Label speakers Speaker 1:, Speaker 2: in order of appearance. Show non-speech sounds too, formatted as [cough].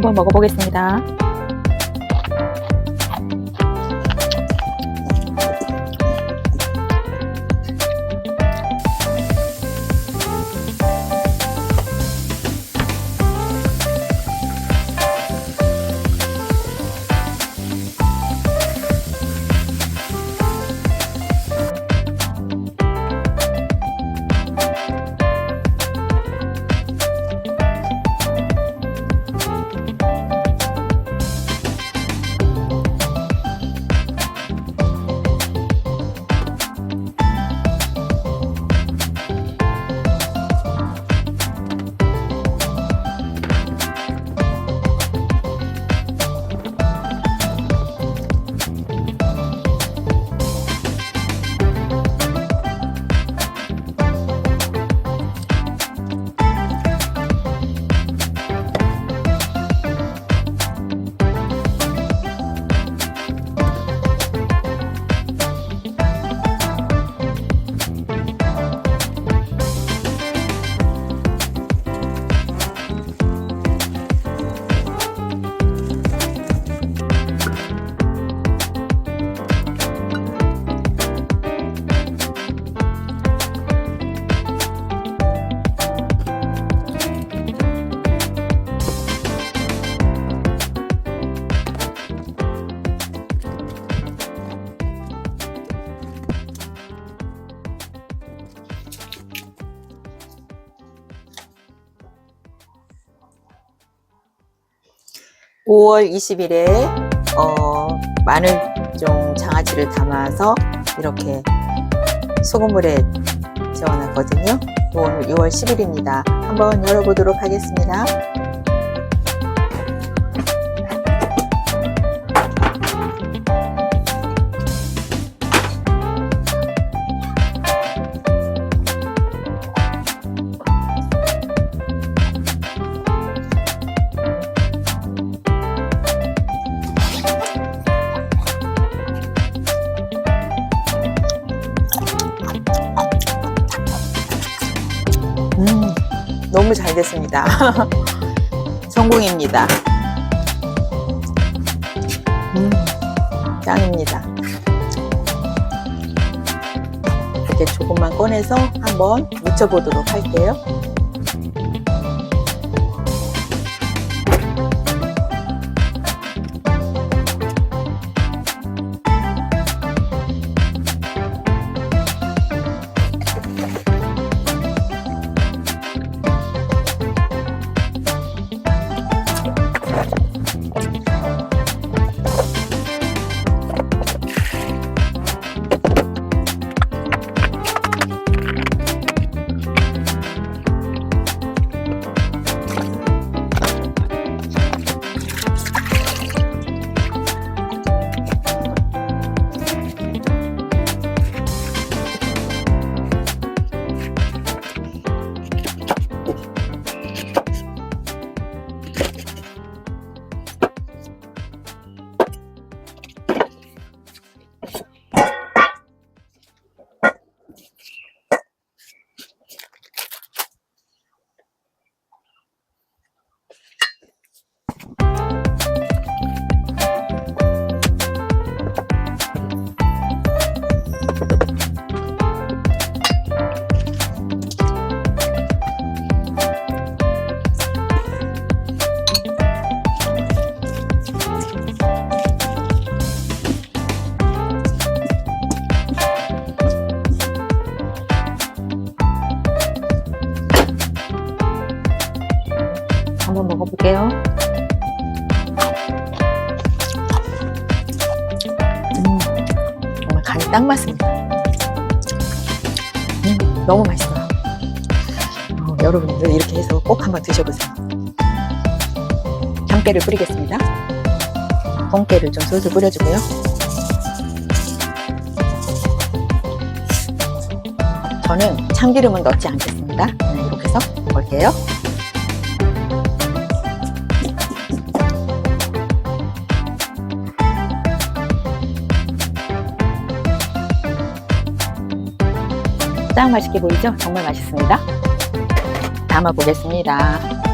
Speaker 1: 한번 먹어보겠습니다. 오월 20일에 어, 마늘종 장아찌를 담아서 이렇게 소금물에 재워놨거든요. 오늘 6월 10일입니다. 한번 열어보도록 하겠습니다. 너무 잘 됐습니다. [laughs] 성공입니다. 음, 짱입니다. 이렇게 조금만 꺼내서 한번 묻혀보도록 할게요. 한번 먹어볼게요. 음, 정말 간이 딱 맞습니다. 음, 너무 맛있어요. 어, 여러분들 이렇게 해서 꼭 한번 드셔보세요. 참깨를 뿌리겠습니다. 콩깨를 좀 솔솔 뿌려주고요. 저는 참기름은 넣지 않겠습니다. 그냥 이렇게 해서 먹을게요. 짱 맛있게 보이죠? 정말 맛있습니다. 담아 보겠습니다.